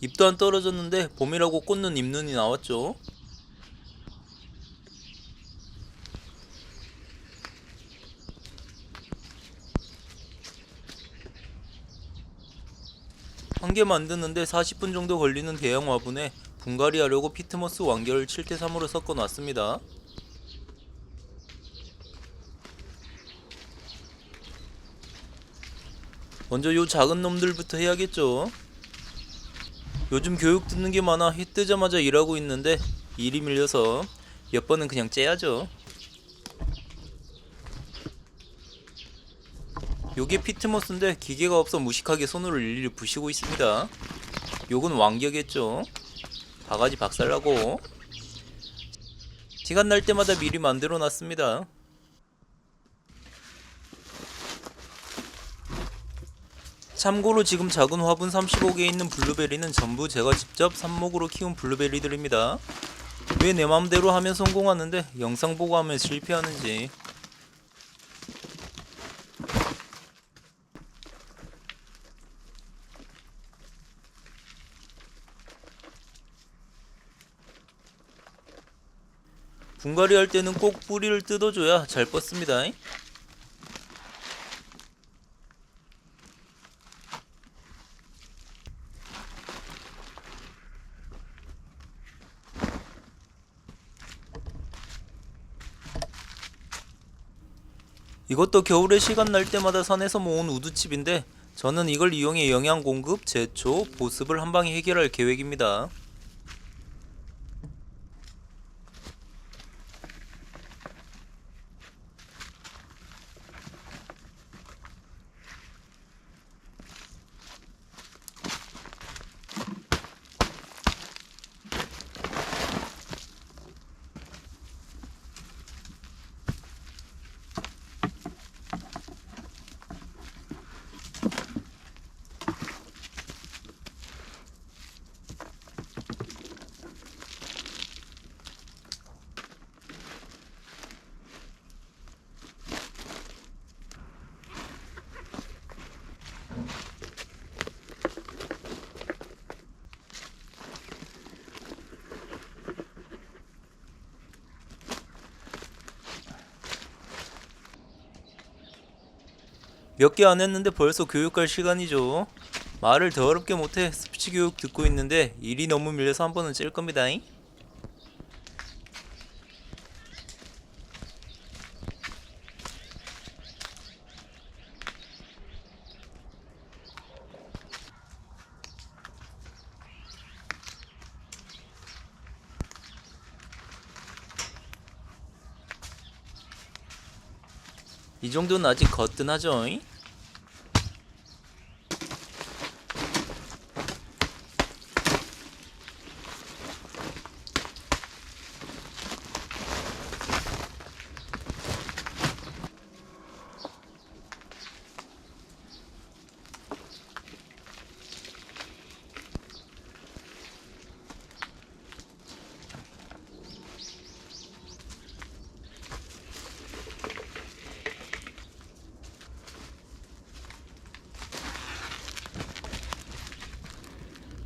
잎도 안 떨어졌는데 봄이라고 꽂는 잎눈이 나왔죠. 한 개 만드는데 40분 정도 걸리는 대형 화분에 분갈이 하려고 피트모스 완결을 7대3으로 섞어 놨습니다. 먼저 요 작은 놈들부터 해야겠죠. 요즘 교육 듣는 게 많아 해 뜨자마자 일하고 있는데 일이 밀려서 몇 번은 그냥 째야죠. 요게 피트모스인데 기계가 없어 무식하게 손으로 일일이 부시고 있습니다. 요건 왕겨겠죠. 바가지 박살나고 시간 날 때마다 미리 만들어 놨습니다. 참고로 지금 작은 화분 35개에 있는 블루베리는 전부 제가 직접 삽목으로 키운 블루베리들입니다. 왜 내 맘대로 하면 성공하는데 영상 보고 하면 실패하는지 분갈이 할 때는 꼭 뿌리를 뜯어줘야 잘 뻗습니다. 이것도 겨울에 시간 날 때마다 산에서 모은 우두칩인데 저는 이걸 이용해 영양 공급, 제초, 보습을 한 방에 해결할 계획입니다. 몇 개 안 했는데 벌써 교육할 시간이죠. 말을 더럽게 못해 스피치 교육 듣고 있는데 일이 너무 밀려서 한 번은 찔 겁니다. 잉? 이 정도는 아직 거뜬하죠. 잉?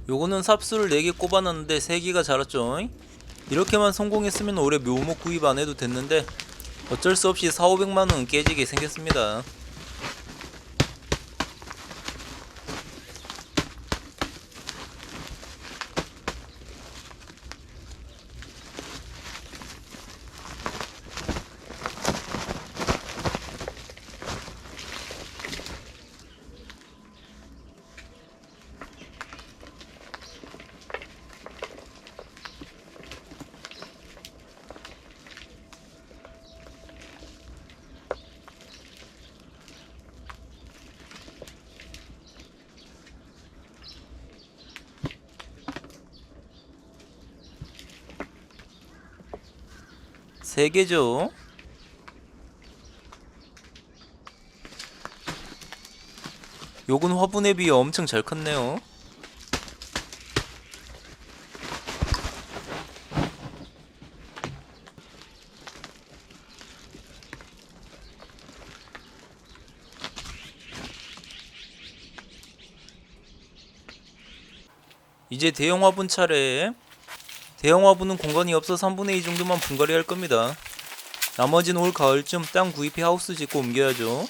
요거는 삽수를 4개 꼽아놨는데 3개가 자랐죠. 이렇게만 성공했으면 올해 묘목 구입 안 해도 됐는데 어쩔 수 없이 4, 500만원 깨지게 생겼습니다 세 개죠. 요건 화분에 비해 엄청 잘 컸네요. 이제 대형 화분 차례. 대형 화분은 공간이 없어 3분의 2 정도만 분갈이 할 겁니다. 나머지는 올 가을쯤 땅 구입해 하우스 짓고 옮겨야죠.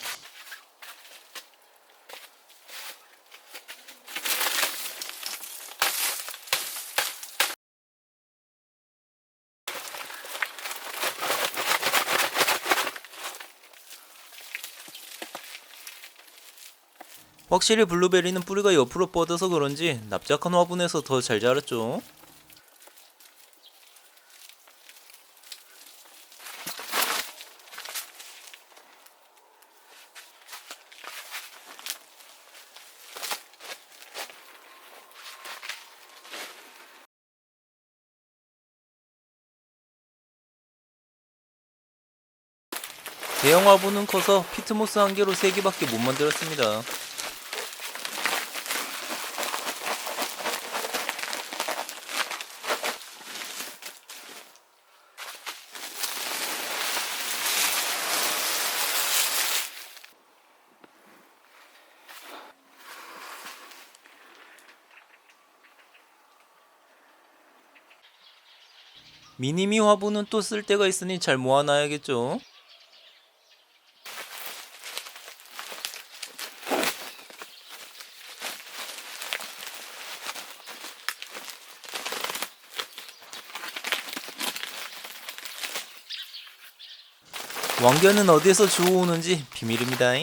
확실히 블루베리는 뿌리가 옆으로 뻗어서 그런지 납작한 화분에서 더 잘 자랐죠. 대형 화분은 커서 피트모스 한 개로 세 개밖에 못 만들었습니다. 미니미 화분은 또 쓸 데가 있으니 잘 모아놔야겠죠. 왕견은 어디에서 주워오는지 비밀입니다.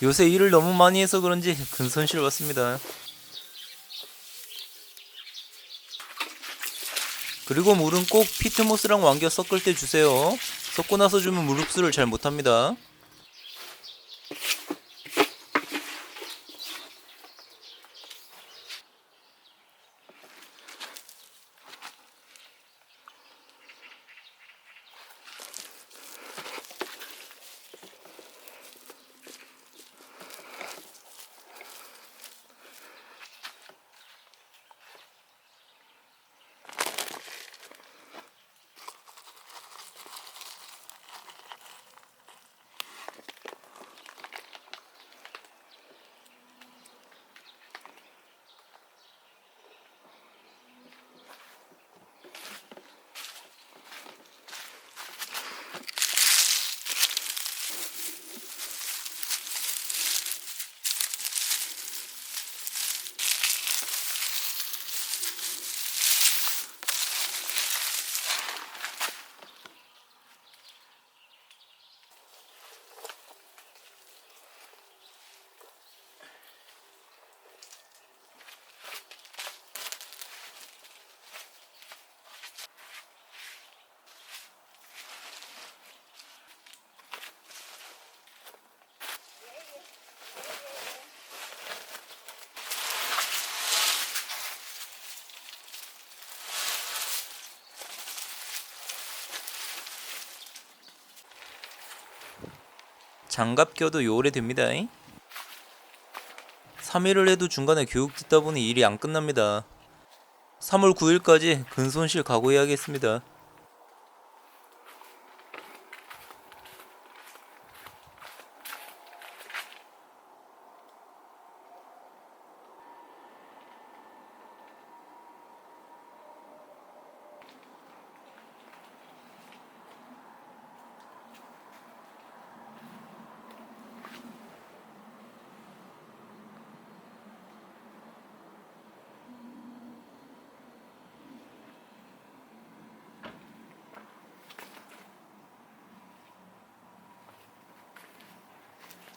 요새 일을 너무 많이 해서 그런지 큰 손실 봤습니다. 그리고 물은 꼭 피트모스랑 왕겨 섞을 때 주세요. 섞고 나서 주면 물 흡수를 잘 못합니다. 장갑 껴도 요래 됩니다. 3일을 해도 중간에 교육 듣다 보니 일이 안 끝납니다. 3월 9일까지 근손실 각오해야겠습니다.